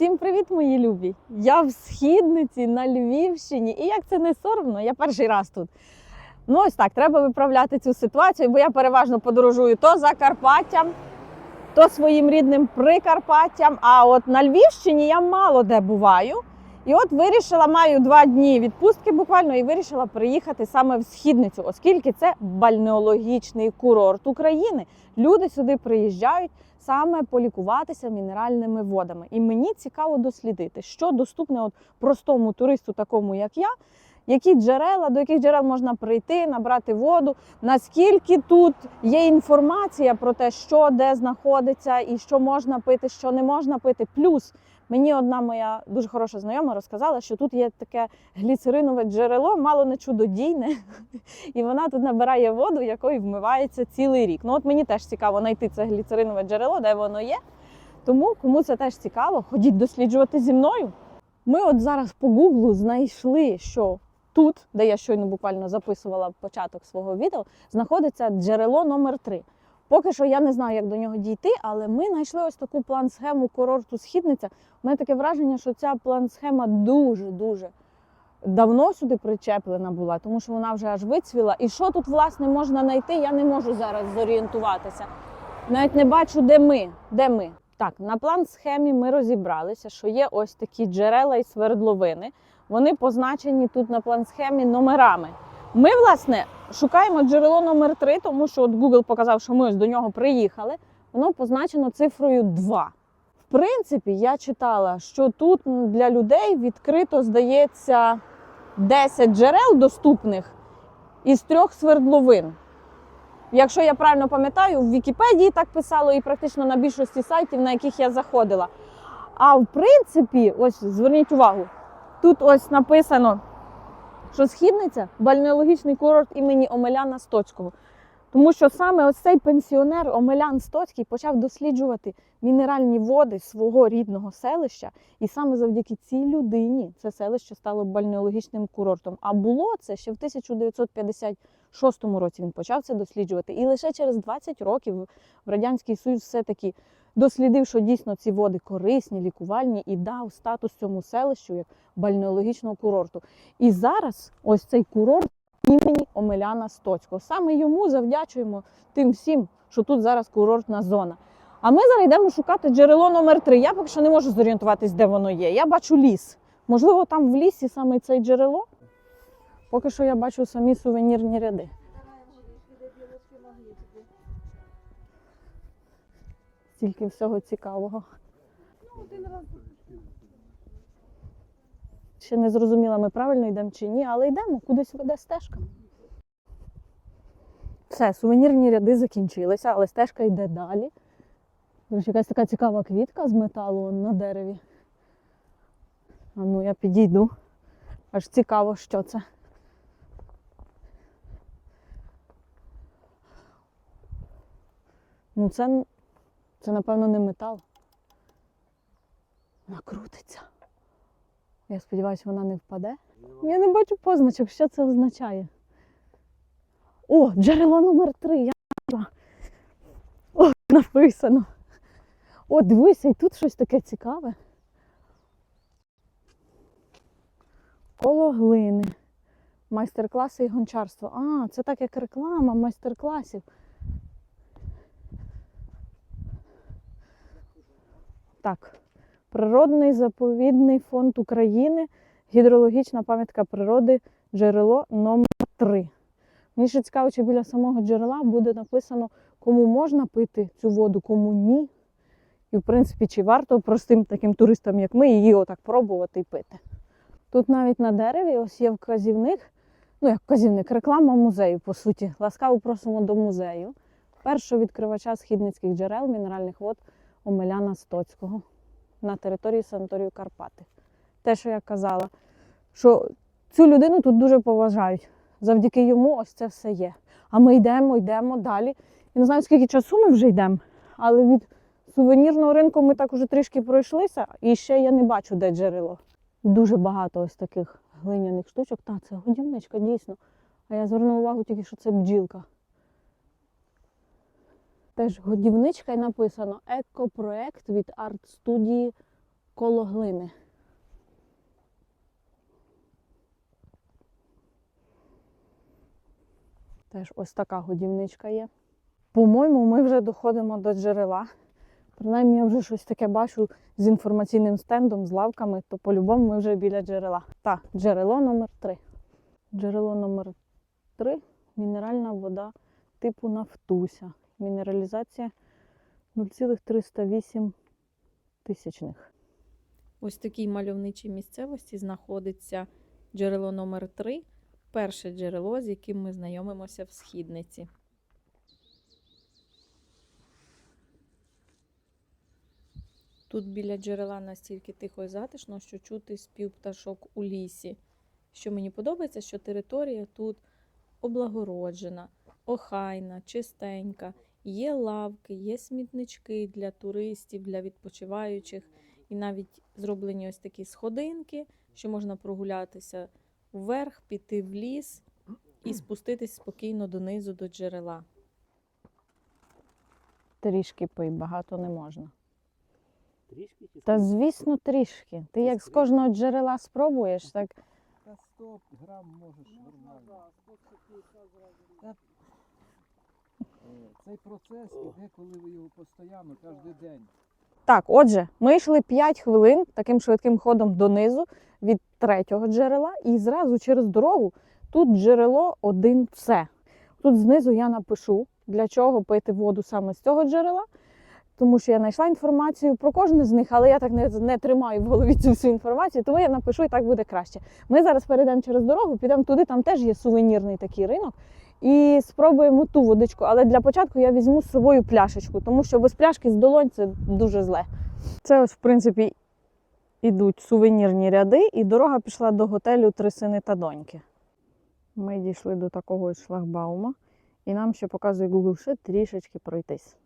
Всім привіт, мої любі! Я в східниці на Львівщині. І як це не соромно, я перший раз тут. Ну, ось так, треба виправляти цю ситуацію, бо я переважно подорожую то Закарпаттям, то своїм рідним Прикарпаттям. А от на Львівщині я мало де буваю. І от вирішила, маю два дні відпустки буквально, і вирішила приїхати саме в східницю, оскільки це бальнеологічний курорт України. Люди сюди приїжджають саме полікуватися мінеральними водами. І мені цікаво дослідити, що доступне от простому туристу, такому як я, які джерела, до яких джерел можна прийти, набрати воду, наскільки тут є інформація про те, що де знаходиться, і що можна пити, що не можна пити. Плюс мені одна моя дуже хороша знайома розказала, що тут є таке гліцеринове джерело, мало не чудодійне, і вона тут набирає воду, якою вмивається цілий рік. Ну от мені теж цікаво знайти це гліцеринове джерело, де воно є. Тому кому це теж цікаво, ходіть досліджувати зі мною. Ми от зараз по гуглу знайшли, що тут, де я щойно буквально записувала початок свого відео, знаходиться джерело номер 3 Поки що я не знаю, як до нього дійти, але ми знайшли ось таку план-схему курорту Східниця. У мене таке враження, що ця план-схема дуже-дуже давно сюди причеплена була, тому що вона вже аж вицвіла. І що тут, власне, можна знайти, я не можу зараз зорієнтуватися. Навіть не бачу, де ми. Де ми. Так, на план схемі ми розібралися, що є ось такі джерела і свердловини. Вони позначені тут на план схемі номерами. Ми, власне, шукаємо джерело номер 3 тому що от Google показав, що ми ось до нього приїхали. Воно позначено цифрою 2. В принципі, я читала, що тут для людей відкрито, здається, 10 джерел доступних із трьох свердловин. Якщо я правильно пам'ятаю, в Вікіпедії так писало і практично на більшості сайтів, на яких я заходила. А в принципі, ось зверніть увагу, тут ось написано, що східниця бальнеологічний курорт імені Омеляна Стоцького. Тому що саме ось цей пенсіонер Омелян Стоцький почав досліджувати мінеральні води свого рідного селища, і саме завдяки цій людині це селище стало бальнеологічним курортом. А було це ще в 1956 році. Він почав це досліджувати. І лише через 20 років в Радянський Союз все-таки дослідив, що дійсно ці води корисні, лікувальні, і дав статус цьому селищу як бальнеологічного курорту. І зараз ось цей курорт імені Омеляна Стоцького. Саме йому завдячуємо тим всім, що тут зараз курортна зона. А ми зараз йдемо шукати джерело номер 3 Я поки що не можу зорієнтуватись, де воно є. Я бачу ліс. Можливо, там в лісі саме це джерело. Поки що я бачу самі сувенірні ряди. Стільки всього цікавого. Ще не зрозуміла, ми правильно йдемо чи ні, але йдемо, кудись веде стежка. Все, сувенірні ряди закінчилися, але стежка йде далі. Якась така цікава квітка з металу на дереві. А ну я підійду. Аж цікаво, що це. Ну, це, це напевно, не метал. Вона крутиться. Я сподіваюся, вона не впаде. Я не бачу позначок, що це означає. О, джерело номер 3 Я. О, написано. О, дивися, і тут щось таке цікаве. Коло глини. Майстер-класи і гончарство. А, це так як реклама майстер-класів. Так. Природний заповідний фонд України, гідрологічна пам'ятка природи, джерело номер 3 Мені ще цікаво, чи біля самого джерела буде написано, кому можна пити цю воду, кому ні. І, в принципі, чи варто простим таким туристам, як ми, її отак пробувати і пити. Тут навіть на дереві ось є вказівник, ну як вказівник, реклама музею, по суті. Ласкаво просимо до музею. Першого відкривача східницьких джерел мінеральних вод Омеляна Стоцького на території санаторію Карпати. Те, що я казала, що цю людину тут дуже поважають. Завдяки йому ось це все є. А ми йдемо, йдемо далі. Я не знаю, скільки часу ми вже йдемо, але від сувенірного ринку ми так уже трішки пройшлися, і ще я не бачу, де джерело. Дуже багато ось таких глиняних штучок. Та, це годівничка, дійсно. А я звернула увагу тільки, що це бджілка. Теж годівничка і написано екопроект від арт-студії коло глини. Теж ось така годівничка є. По-моєму, ми вже доходимо до джерела. Принаймні, я вже щось таке бачу з інформаційним стендом, з лавками, то по-любому ми вже біля джерела. Так, джерело номер 3 Джерело номер 3 мінеральна вода типу Нафтуся. Мінералізація 0,308 тисячних. Ось такій мальовничій місцевості знаходиться джерело номер 3 перше джерело, з яким ми знайомимося в східниці. Тут біля джерела настільки тихо і затишно, що чути спів пташок у лісі. Що мені подобається, що територія тут облагороджена, охайна, чистенька. Є лавки, є смітнички для туристів, для відпочиваючих, і навіть зроблені ось такі сходинки, що можна прогулятися вверх, піти в ліс і спуститись спокійно донизу до джерела. Трішки пий, багато не можна. Трішки чи Та звісно, трішки. Ти як з кожного джерела спробуєш, так Та 100 грам можеш нормально. Та, Цей процес іде, коли ви його постійно, кожен день. Так, отже, ми йшли 5 хвилин таким швидким ходом донизу від третього джерела, і зразу через дорогу тут джерело один все. Тут знизу я напишу, для чого пити воду саме з цього джерела, тому що я знайшла інформацію про кожне з них, але я так не, не тримаю в голові цю всю інформацію, тому я напишу і так буде краще. Ми зараз перейдемо через дорогу, підемо туди, там теж є сувенірний такий ринок. І спробуємо ту водичку. Але для початку я візьму з собою пляшечку, тому що без пляшки з долонь це дуже зле. Це ось, в принципі, ідуть сувенірні ряди, і дорога пішла до готелю Три сини та доньки. Ми дійшли до такого шлагбаума, і нам ще показує Google ще трішечки пройтись.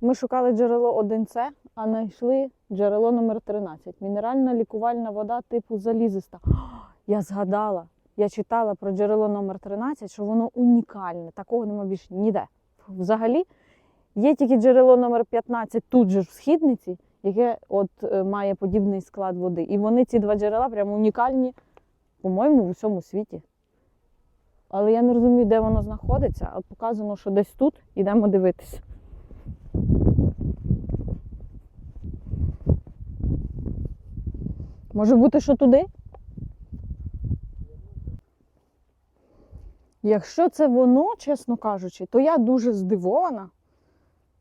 Ми шукали джерело 1С, а знайшли джерело номер 13 Мінеральна лікувальна вода типу залізиста. О, Я згадала, я читала про джерело номер 13, що воно унікальне. Такого нема більше ніде. Взагалі, є тільки джерело номер 15 тут же в східниці, яке от е, має подібний склад води. І вони ці два джерела прямо унікальні, по-моєму, в усьому світі. Але я не розумію, де воно знаходиться, а показано, що десь тут ідемо дивитися. Може бути, що туди? Якщо це воно, чесно кажучи, то я дуже здивована,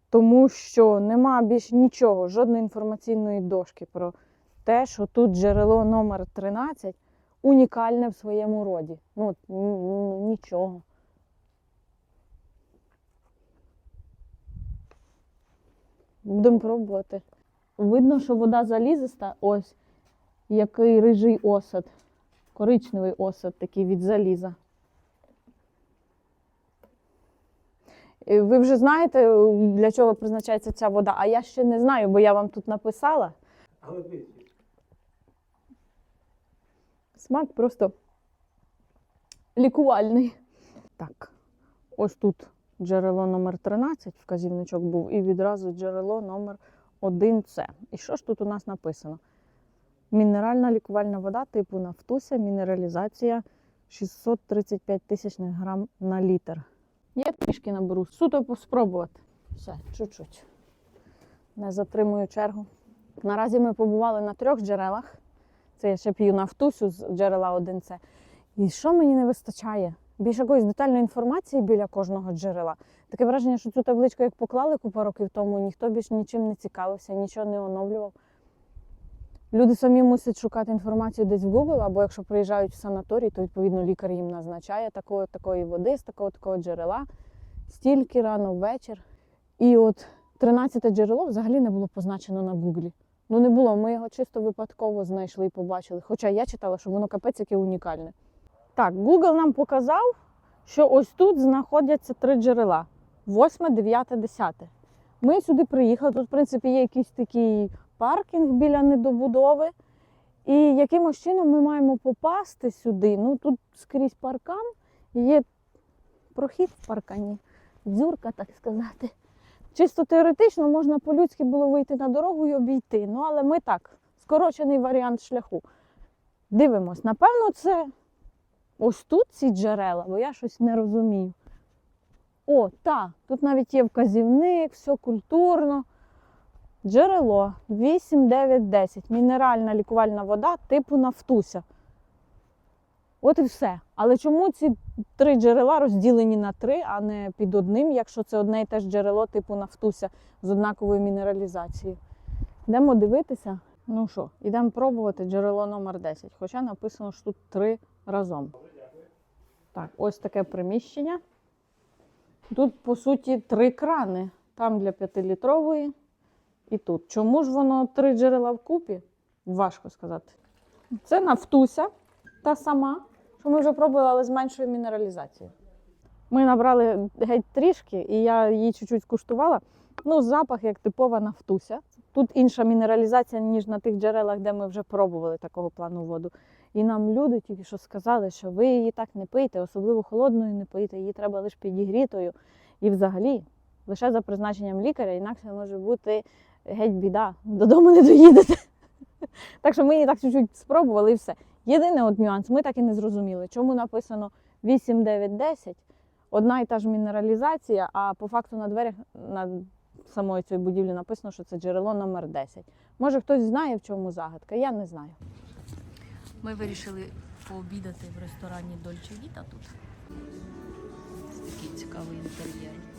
тому що нема більш нічого, жодної інформаційної дошки про те, що тут джерело номер 13 унікальне в своєму роді. Ну, нічого. Будемо пробувати. Видно, що вода залізиста, ось який рижий осад, коричневий осад такий від заліза. Ви вже знаєте, для чого призначається ця вода, а я ще не знаю, бо я вам тут написала. Смак просто лікувальний. Так, ось тут джерело номер 13, вказівничок був, і відразу джерело номер 1С. І що ж тут у нас написано? Мінеральна лікувальна вода типу нафтуся, мінералізація 635 тисячних грам на літр. Я трішки наберу, суто спробувати. Все, чуть-чуть. Не затримую чергу. Наразі ми побували на трьох джерелах. Це я ще п'ю нафтусю з джерела 1С. І що мені не вистачає? Більш якоїсь детальної інформації біля кожного джерела. Таке враження, що цю табличку, як поклали купа років тому, ніхто більш нічим не цікавився, нічого не оновлював. Люди самі мусять шукати інформацію десь в Google, або якщо приїжджають в санаторій, то відповідно лікар їм назначає такої, такої води з такого такого джерела, стільки рано ввечір. І от 13 джерело взагалі не було позначено на Гуглі. Ну не було, ми його чисто випадково знайшли і побачили. Хоча я читала, що воно капець яке унікальне. Так, Google нам показав, що ось тут знаходяться три джерела: 8, 9, 10. Ми сюди приїхали. Тут, в принципі, є якийсь такий паркінг біля недобудови. І якимось чином ми маємо попасти сюди. Ну тут скрізь паркан, є прохід в паркані, дзюрка, так сказати. Чисто теоретично можна по-людськи було вийти на дорогу і обійти. Ну але ми так скорочений варіант шляху. Дивимось, напевно, це ось тут ці джерела, бо я щось не розумію. О, так, тут навіть є вказівник, все культурно. Джерело 8, 9, 10. Мінеральна лікувальна вода типу нафтуся. От і все. Але чому ці три джерела розділені на три, а не під одним, якщо це одне і те ж джерело типу нафтуся з однаковою мінералізацією? Йдемо дивитися. Ну що, йдемо пробувати джерело номер 10. Хоча написано, що тут три разом. Так, ось таке приміщення. Тут, по суті, три крани. Там для 5-літрової і тут. Чому ж воно три джерела вкупі? Важко сказати. Це нафтуся, та сама, що ми вже пробували, але з меншою мінералізацією. Ми набрали геть трішки, і я її чуть-чуть скуштувала. Ну, запах як типова нафтуся. Тут інша мінералізація, ніж на тих джерелах, де ми вже пробували такого плану воду. І нам люди тільки що сказали, що ви її так не пийте, особливо холодною не пийте, її треба лише підігрітою. І взагалі, лише за призначенням лікаря, інакше може бути геть біда, додому не доїдете. Так що ми її так чуть-чуть спробували і все. Єдиний от нюанс, ми так і не зрозуміли, чому написано 8, 9, 10, одна і та ж мінералізація, а по факту на дверях на самої цієї будівлі написано, що це джерело номер 10. Може хтось знає, в чому загадка, я не знаю. Ми вирішили пообідати в ресторані Дольче Віта тут. Такий цікавий інтер'єр.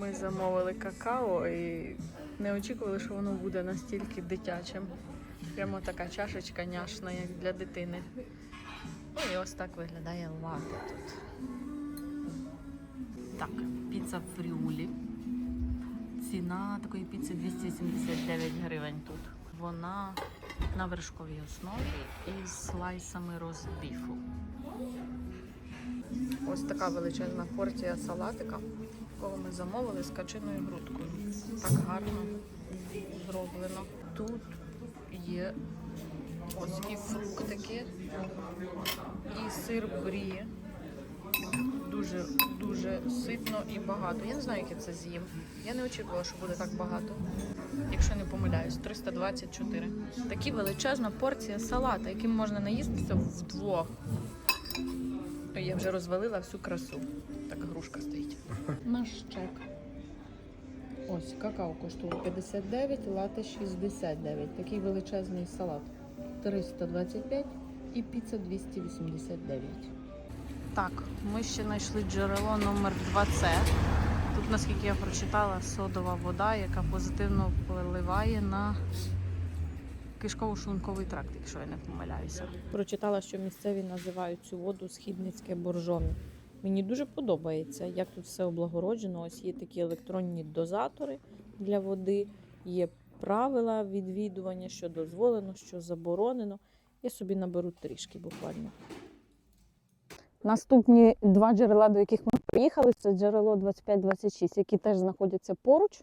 Ми замовили какао і не очікували, що воно буде настільки дитячим. Прямо така чашечка няшна, як для дитини. Ну і ось так виглядає лати тут. Так, піца фріулі. Ціна такої піци 279 гривень тут. Вона на вершковій основі із слайсами розбіфу. Ось така величезна порція салатика, якого ми замовили з качиною грудкою. Так гарно зроблено. Тут є ось і фруктики, і сир брі дуже дуже ситно і багато. Я не знаю, як я це з'їм. Я не очікувала, що буде так багато. Якщо не помиляюсь, 324. Такі величезна порція салата, яким можна наїстися вдвох. Я вже розвалила всю красу. Так грушка стоїть. Наш чек. Ось какао коштує 59, лате 69. Такий величезний салат 325 і піца 289. Так, ми ще знайшли джерело номер 2С. Тут, наскільки я прочитала, содова вода, яка позитивно впливає на кишково-шлунковий тракт, якщо я не помиляюся. Прочитала, що місцеві називають цю воду східницьке боржомі. Мені дуже подобається, як тут все облагороджено. Ось є такі електронні дозатори для води, є правила відвідування, що дозволено, що заборонено. Я собі наберу трішки буквально. Наступні два джерела, до яких ми приїхали, це джерело 25-26, які теж знаходяться поруч.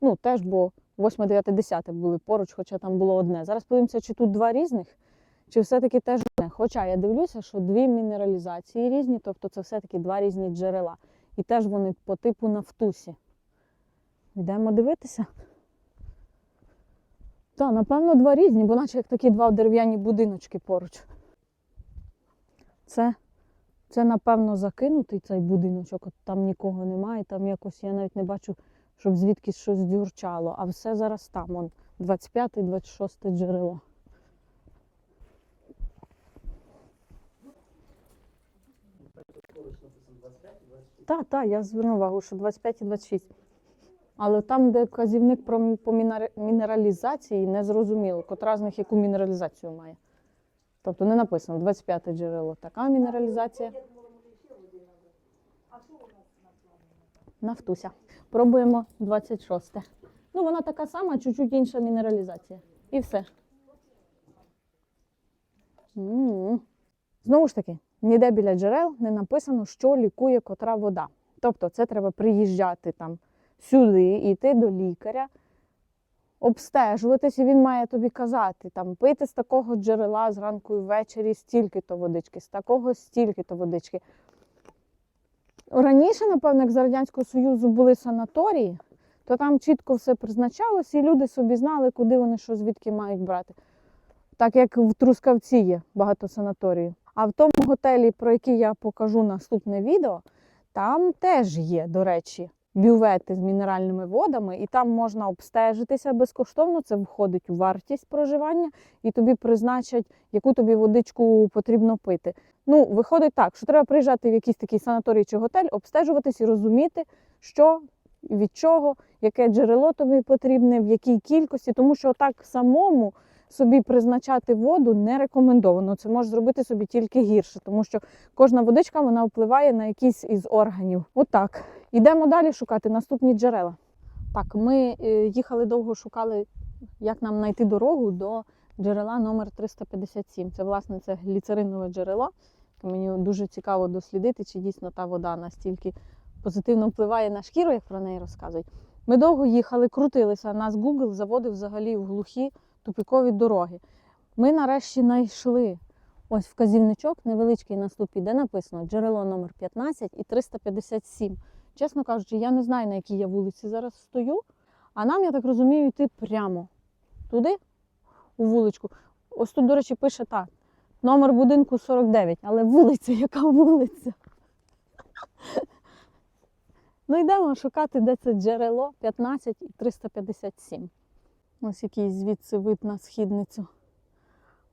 Ну, теж, бо 8, 9, 10 були поруч, хоча там було одне. Зараз подивимося, чи тут два різних, чи все-таки теж одне. Хоча я дивлюся, що дві мінералізації різні, тобто це все-таки два різні джерела. І теж вони по типу нафтусі. Йдемо дивитися. Так, напевно, два різні, бо наче як такі два дерев'яні будиночки поруч. Це це, напевно, закинутий цей будиночок, от там нікого немає, там якось я навіть не бачу, щоб звідкись щось дзюрчало. А все зараз там, он 25-26 джерело. Так, так, я зверну увагу, що 25 і 26. Але там, де вказівник про по мінералізації, не зрозуміло, котра з них яку мінералізацію має. Тобто не написано 25 джерело, така мінералізація. Нафтуся. Пробуємо 26. Ну, вона така сама, чуть-чуть інша мінералізація. І все. М. Знову ж таки, ніде біля джерел не написано, що лікує котра вода. Тобто, це треба приїжджати там сюди, йти до лікаря, обстежуватись, і він має тобі казати, там пити з такого джерела зранку і ввечері стільки-то водички, з такого стільки-то водички. Раніше, напевно, як за Радянського Союзу були санаторії, то там чітко все призначалось, і люди собі знали, куди вони що звідки мають брати. Так як в Трускавці є багато санаторіїв. А в тому готелі, про який я покажу наступне відео, там теж є, до речі, бювети з мінеральними водами, і там можна обстежитися безкоштовно. Це входить у вартість проживання, і тобі призначать, яку тобі водичку потрібно пити. Ну, виходить так, що треба приїжджати в якийсь такий санаторій чи готель, обстежуватись і розуміти, що від чого, яке джерело тобі потрібне, в якій кількості, тому що так самому собі призначати воду не рекомендовано. Це може зробити собі тільки гірше, тому що кожна водичка вона впливає на якийсь із органів. Отак. Ідемо далі шукати наступні джерела. Так, ми е, їхали довго, шукали, як нам знайти дорогу до джерела номер 357. Це, власне, це гліцеринове джерело. Мені дуже цікаво дослідити, чи дійсно та вода настільки позитивно впливає на шкіру, як про неї розказують. Ми довго їхали, крутилися. Нас Google заводив взагалі в глухі тупікові дороги. Ми нарешті знайшли ось вказівничок невеличкий на ступі, де написано джерело номер 15 і 357. Чесно кажучи, я не знаю, на якій я вулиці зараз стою, а нам, я так розумію, йти прямо туди, у вуличку. Ось тут, до речі, пише так. Номер будинку 49, але вулиця, яка вулиця? Ну йдемо шукати, де це джерело 15 і 357. Ось якийсь звідси вид на східницю.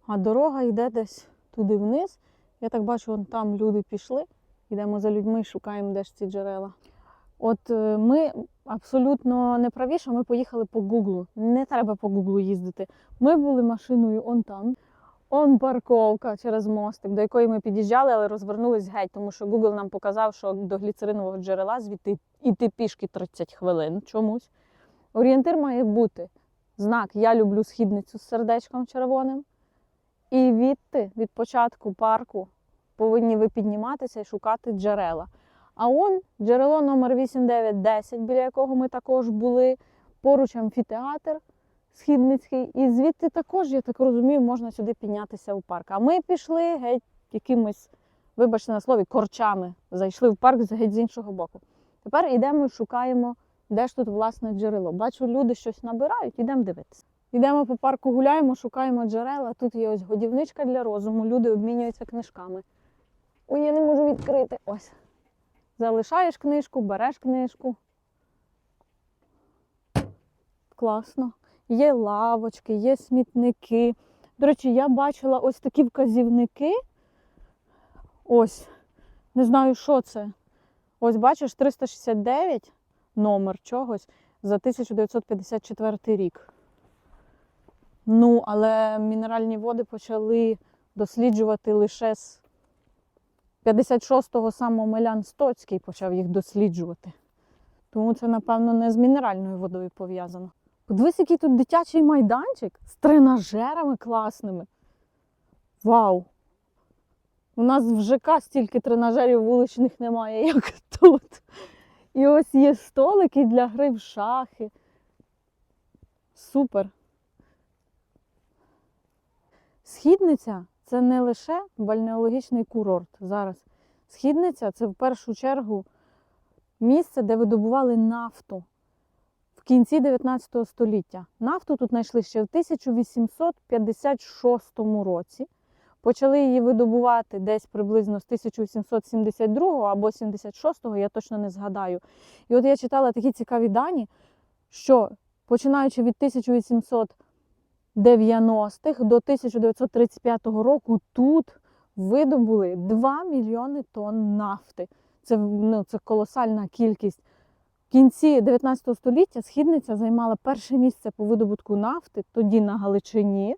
А дорога йде десь туди вниз. Я так бачу, вон там люди пішли. Йдемо за людьми шукаємо, де ж ці джерела. От е, ми абсолютно не що ми поїхали по Гуглу. Не треба по Гуглу їздити. Ми були машиною он там. Он парковка через мостик, до якої ми під'їжджали, але розвернулись геть, тому що Google нам показав, що до гліцеринового джерела звідти йти пішки 30 хвилин чомусь. Орієнтир має бути знак Я люблю східницю з сердечком червоним. І відти, від початку парку, повинні ви підніматися і шукати джерела. А он джерело номер 8910, біля якого ми також були, поруч амфітеатр східницький. І звідти також, я так розумію, можна сюди піднятися у парк. А ми пішли геть якимось, вибачте на слові, корчами. Зайшли в парк геть з іншого боку. Тепер йдемо і шукаємо, де ж тут власне джерело. Бачу, люди щось набирають, ідемо дивитися. Йдемо по парку, гуляємо, шукаємо джерела. Тут є ось годівничка для розуму. Люди обмінюються книжками. Ой, я не можу відкрити. Ось. Залишаєш книжку, береш книжку. Класно. Є лавочки, є смітники. До речі, я бачила ось такі вказівники. Ось. Не знаю, що це. Ось бачиш, 369 номер чогось за 1954 рік. Ну, але мінеральні води почали досліджувати лише з 56-го сам Омелян Стоцький почав їх досліджувати. Тому це, напевно, не з мінеральною водою пов'язано. Подивись, який тут дитячий майданчик з тренажерами класними. Вау! У нас в ЖК стільки тренажерів вуличних немає, як тут. І ось є столики для гри в шахи. Супер. Східниця це не лише бальнеологічний курорт зараз. Східниця це в першу чергу місце, де видобували нафту в кінці 19 століття. Нафту тут знайшли ще в 1856 році. Почали її видобувати десь приблизно з 1872 або 76, я точно не згадаю. І от я читала такі цікаві дані, що починаючи від 1890-х до 1935 року тут видобули 2 мільйони тонн нафти. Це, ну, це колосальна кількість. В кінці 19 століття східниця займала перше місце по видобутку нафти, тоді на Галичині.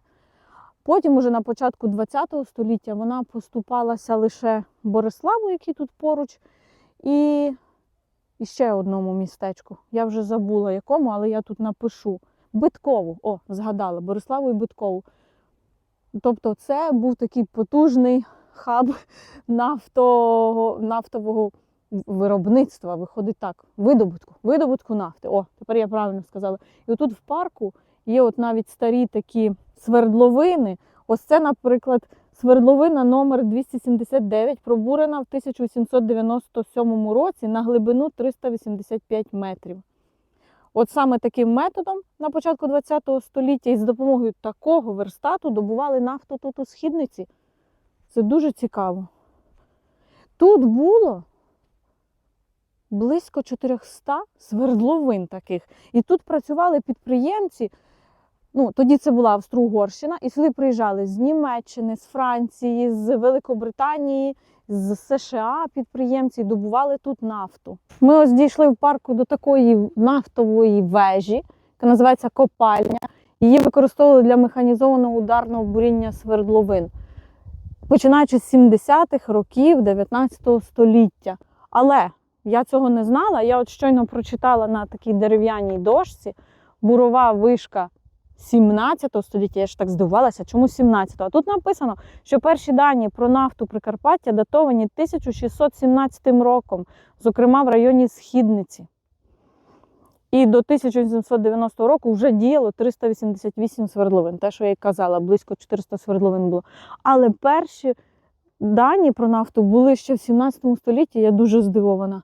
Потім, уже на початку 20 століття, вона поступалася лише Бориславу, який тут поруч, і, і ще одному містечку. Я вже забула якому, але я тут напишу. Биткову. О, згадала, Бориславу і Биткову. Тобто, це був такий потужний хаб нафтового, нафтового виробництва. Виходить так, видобутку, видобутку нафти. О, тепер я правильно сказала. І отут в парку Є от навіть старі такі свердловини. Ось це, наприклад, свердловина номер 279, пробурена в 1897 році на глибину 385 метрів. От саме таким методом на початку ХХ століття і з допомогою такого верстату добували нафту тут у східниці. Це дуже цікаво. Тут було близько 400 свердловин таких. І тут працювали підприємці. Ну, тоді це була Австро-Угорщина, і сюди приїжджали з Німеччини, з Франції, з Великобританії, з США підприємці добували тут нафту. Ми ось дійшли в парку до такої нафтової вежі, яка називається копальня. Її використовували для механізованого ударного буріння свердловин, починаючи з 70-х років 19 століття. Але я цього не знала. Я от щойно прочитала на такій дерев'яній дошці бурова вишка 17 століття. Я ж так здивувалася, чому 17-го? А тут написано, що перші дані про нафту Прикарпаття датовані 1617 роком, зокрема в районі Східниці. І до 1890 року вже діяло 388 свердловин. Те, що я й казала, близько 400 свердловин було. Але перші дані про нафту були ще в 17 столітті. Я дуже здивована.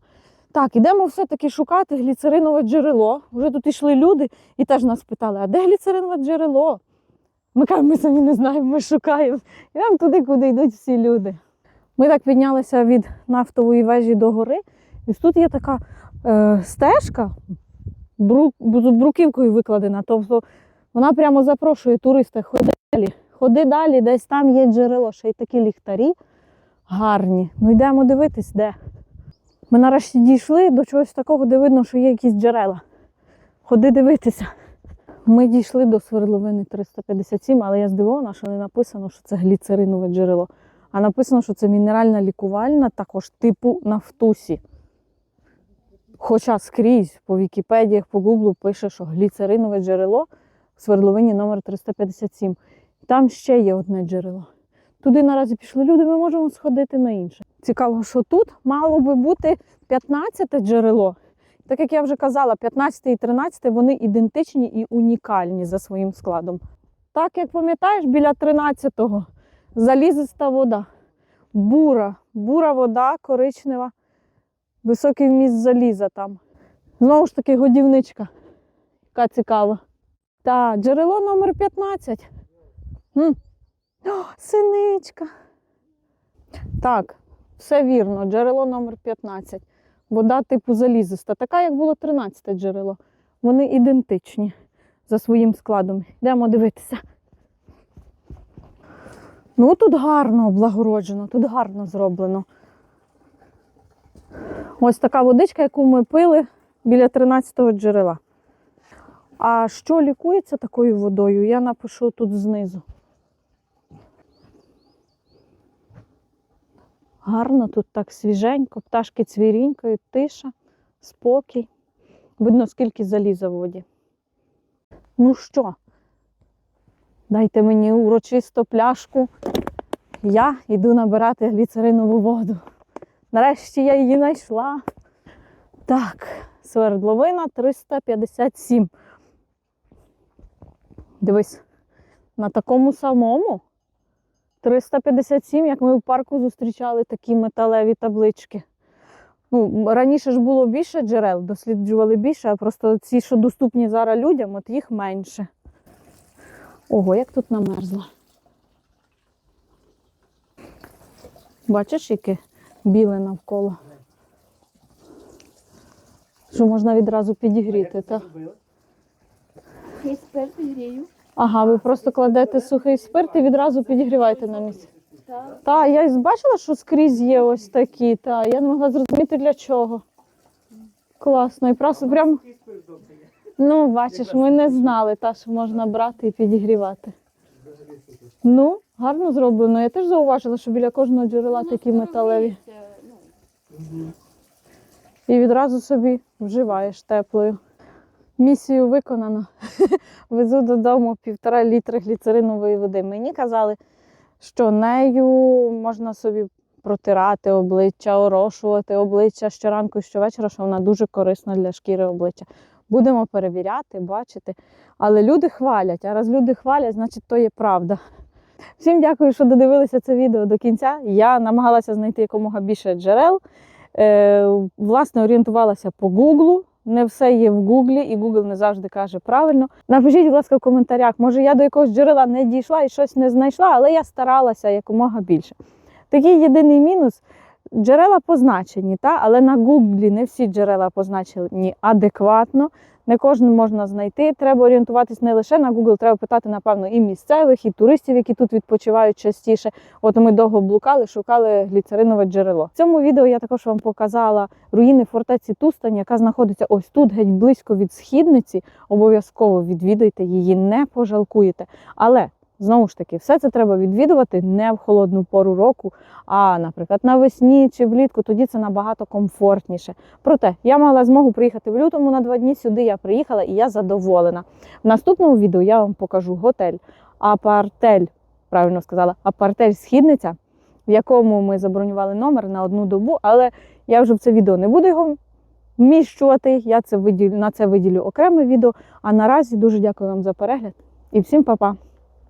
Так, ідемо все-таки шукати гліцеринове джерело. Вже тут йшли люди і теж нас питали, а де гліцеринове джерело? Ми кажемо, ми самі не знаємо, ми шукаємо. Йдемо туди, куди йдуть всі люди. Ми так піднялися від нафтової вежі до гори, і тут є така е, стежка, бру, з бруківкою викладена. Тобто вона прямо запрошує туриста, ходи далі, ходи далі, десь там є джерело, ще й такі ліхтарі гарні. Ну йдемо дивитись, де. Ми нарешті дійшли до чогось такого, де видно, що є якісь джерела. Ходи дивитися. Ми дійшли до свердловини 357, але я здивована, що не написано, що це гліцеринове джерело. А написано, що це мінеральна лікувальна, також типу нафтусі. Хоча скрізь по Вікіпедіях, по Гуглу пише, що гліцеринове джерело в свердловині номер 357. Там ще є одне джерело. Туди наразі пішли люди, ми можемо сходити на інше. Цікаво, що тут мало би бути 15 джерело. Так як я вже казала, 15 і 13 вони ідентичні і унікальні за своїм складом. Так як пам'ятаєш, біля 13-го залізиста вода, бура, бура вода, коричнева, високий вміст заліза там. Знову ж таки, годівничка, яка цікава. Та, джерело номер 15. М. О, синичка. Так, все вірно, джерело номер 15. Вода типу залізиста, така, як було 13 джерело. Вони ідентичні за своїм складом. Йдемо дивитися. Ну, тут гарно облагороджено, тут гарно зроблено. Ось така водичка, яку ми пили біля 13-го джерела. А що лікується такою водою, я напишу тут знизу. Гарно тут так свіженько, пташки цвірінькають, тиша, спокій. Видно, скільки заліза в воді. Ну що, дайте мені урочисто пляшку. Я йду набирати гліцеринову воду. Нарешті я її знайшла. Так, свердловина 357. Дивись, на такому самому 357, як ми в парку зустрічали такі металеві таблички. Ну, раніше ж було більше джерел, досліджували більше, а просто ці, що доступні зараз людям, от їх менше. Ого, як тут намерзло. Бачиш, яке біле навколо. Що можна відразу підігріти, так? Я спирт грію. Ага, ви просто кладете сухий спирт і відразу підігріваєте на місці. Так. Та, я бачила, що скрізь є ось такі, та я не могла зрозуміти для чого. Класно. І просто прям. Ну, бачиш, ми не знали, та, що можна брати і підігрівати. Ну, гарно зроблено. Я теж зауважила, що біля кожного джерела такі металеві. І відразу собі вживаєш теплою. Місію виконано. Везу додому півтора літри гліцеринової води. Мені казали, що нею можна собі протирати обличчя, орошувати обличчя щоранку і щовечора, що вона дуже корисна для шкіри обличчя. Будемо перевіряти, бачити. Але люди хвалять, а раз люди хвалять, значить то є правда. Всім дякую, що додивилися це відео до кінця. Я намагалася знайти якомога більше джерел. Е, власне, орієнтувалася по Гуглу. Не все є в Гуглі, і Google не завжди каже правильно. Напишіть, будь ласка, в коментарях. Може, я до якогось джерела не дійшла і щось не знайшла, але я старалася якомога більше. Такий єдиний мінус. Джерела позначені, та? але на Гуглі не всі джерела позначені адекватно. Не кожен можна знайти. Треба орієнтуватись не лише на Google, треба питати, напевно, і місцевих, і туристів, які тут відпочивають частіше. От ми довго блукали, шукали гліцеринове джерело. В цьому відео я також вам показала руїни фортеці Тустань, яка знаходиться ось тут, геть близько від східниці. Обов'язково відвідайте її, не пожалкуєте. Але знову ж таки, все це треба відвідувати не в холодну пору року, а, наприклад, навесні чи влітку. Тоді це набагато комфортніше. Проте я мала змогу приїхати в лютому на два дні. Сюди я приїхала і я задоволена. В наступному відео я вам покажу готель Апартель, правильно сказала, Апартель Східниця, в якому ми забронювали номер на одну добу, але я вже в це відео не буду його вміщувати. Я це виділю, на це виділю окреме відео. А наразі дуже дякую вам за перегляд і всім па-па!